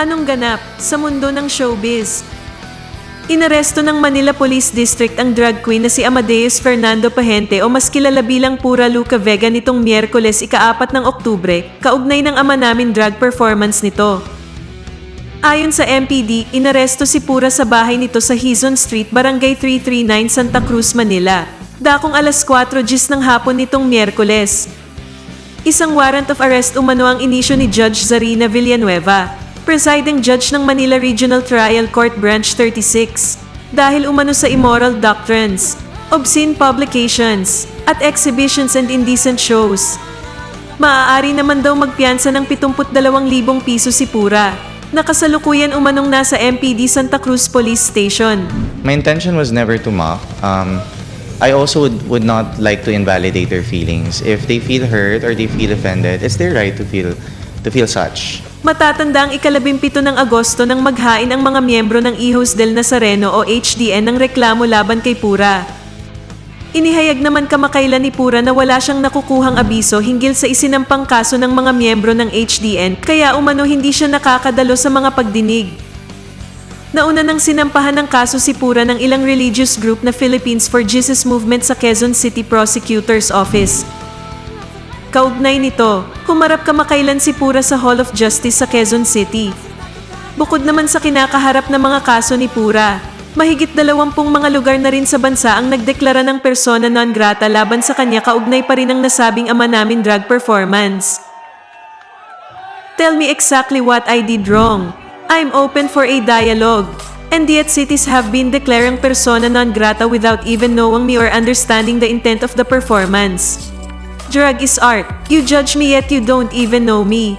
Anong ganap sa mundo ng showbiz? Inaresto ng Manila Police District ang drag queen na si Amadeus Fernando Pahente o mas kilala bilang Pura Luca Vega nitong Miyerkules ika-4 ng Oktubre, kaugnay ng ama namin drag performance nito. Ayon sa MPD, inaresto si Pura sa bahay nito sa Hizon Street, Barangay 339, Santa Cruz, Manila. Dakong alas 4 gis ng hapon nitong Miyerkules. Isang warrant of arrest umano ang inisyo ni Judge Zarina Villanueva, presiding judge ng Manila Regional Trial Court Branch 36, dahil umano sa immoral doctrines, obscene publications, at exhibitions and indecent shows. Maaari naman daw magpiyansa ng 72,000 piso si Pura, na kasalukuyan umanong nasa MPD Santa Cruz Police Station. My intention was never to mock. Um, I also would, would not like to invalidate their feelings. If they feel hurt or they feel offended, it's their right to feel to feel such. Matatanda ang ikalabimpito ng Agosto nang maghain ang mga miyembro ng Hijos del Nazareno o HDN ng reklamo laban kay Pura. Inihayag naman kamakailan ni Pura na wala siyang nakukuhang abiso hinggil sa isinampang kaso ng mga miyembro ng HDN kaya umano hindi siya nakakadalo sa mga pagdinig. Nauna nang sinampahan ng kaso si Pura ng ilang religious group na Philippines for Jesus Movement sa Quezon City Prosecutor's Office. Kaugnay nito, humarap kamakailan si Pura sa Hall of Justice sa Quezon City. Bukod naman sa kinakaharap na mga kaso ni Pura, mahigit dalawampung mga lugar na rin sa bansa ang nagdeklara ng persona non grata laban sa kanya kaugnay pa rin ang nasabing ama namin drag performance. Tell me exactly what I did wrong. I'm open for a dialogue. And yet cities have been declaring persona non grata without even knowing me or understanding the intent of the performance. Drag is art. You judge me yet you don't even know me.